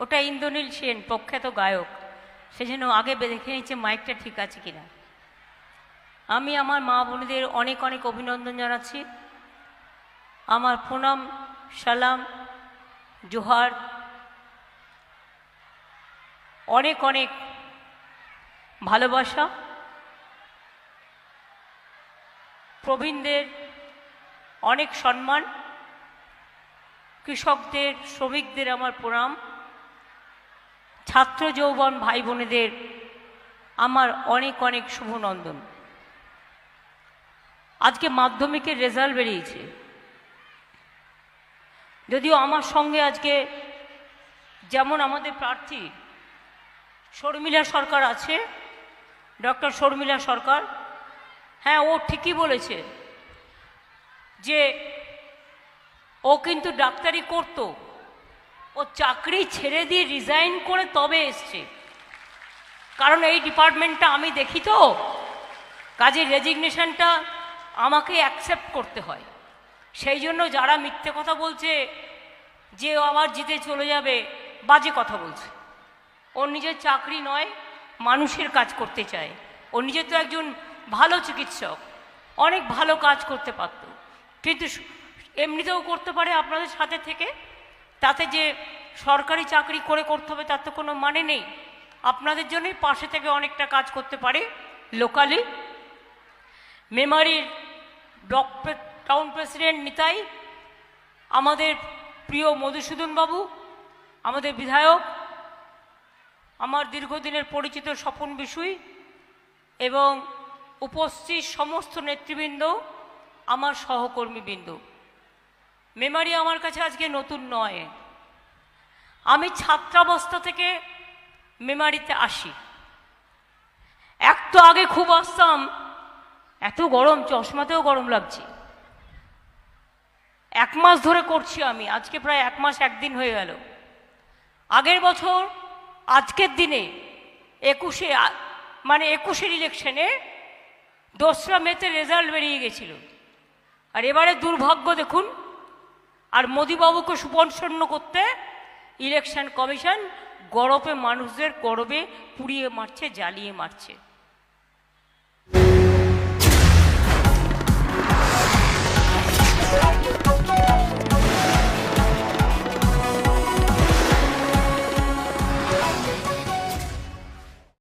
একটা ইন্দ্রনীল সেন, প্রখ্যাত গায়ক। সে যেন আগে দেখে নিচ্ছে মাইকটা ঠিক আছে কিনা। আমি আমার মা বোনদের অনেক অনেক অভিনন্দন জানাচ্ছি। আমার প্রণাম, সালাম, জোহার। অনেক অনেক ভালোবাসা। প্রবীণদের অনেক সম্মান। কৃষকদের, শ্রমিকদের আমার প্রণাম। ছাত্র যৌবন ভাই বোনেদের আমার অনেক অনেক শুভনন্দন। আজকে মাধ্যমিকের রেজাল্ট বেরিয়েছে। যদিও আমার সঙ্গে আজকে যেমন আমাদের প্রার্থী শর্মিলা সরকার আছে, ডক্টর শর্মিলা সরকার হ্যাঁ ও ঠিকই বলেছে যে ও কিন্তু ডাক্তারি করতো। ও চাকরি ছেড়ে দিয়ে রিজাইন করে তবে এসছে। কারণ এই ডিপার্টমেন্টটা আমি দেখি তো কাজের রেজিগনেশনটা আমাকে অ্যাকসেপ্ট করতে হয়। সেই জন্য যারা মিথ্যে কথা বলছে, যে আবার জিতে চলে যাবে, বাজে কথা বলছে। ওর নিজের চাকরি নয়, মানুষের কাজ করতে চায়। ও নিজে তো একজন ভালো চিকিৎসক, অনেক ভালো কাজ করতে পারত। কিন্তু এমনিতেও করতে পারে আপনাদের সাথে থেকে? তাতে যে সরকারি চাকরি করে করতে হবে, তার তো কোনো মানে নেই। আপনাদের জন্যই পাশে থেকে অনেকটা কাজ করতে পারে লোকালি। মেমারির ব্লক টাউন প্রেসিডেন্ট নিতাই, আমাদের প্রিয় মধুসূদন বাবু, আমাদের বিধায়ক, আমার দীর্ঘদিনের পরিচিত স্বপন বিষুই এবং উপস্থিত সমস্ত নেতৃবৃন্দ, আমার সহকর্মীবৃন্দ। মেমারি আমার কাছে আজকে নতুন নয়। ছাত্রাবস্থা থেকে মেমারিতে আসি। এক তো আগে খুব আসতাম, এত গরম, চশমাতেও গরম লাগছে। এক মাস ধরে করছি আমি, আজকে প্রায় এক মাস একদিন হয়ে গেল। আগের বছর, আজকের দিনে, একুশে মানে একুশের ইলেকশনে দোসরা মেতে রেজাল্ট বেরিয়ে গেছিল। আর এবারে দুর্ভাগ্য দেখুন, আর মোদিবাবুকে সুপনসন্ন করতে ইলেকশন কমিশন গরপে মানুষদের গরবে পুড়িয়ে মারছে জ্বালিয়ে মারছে।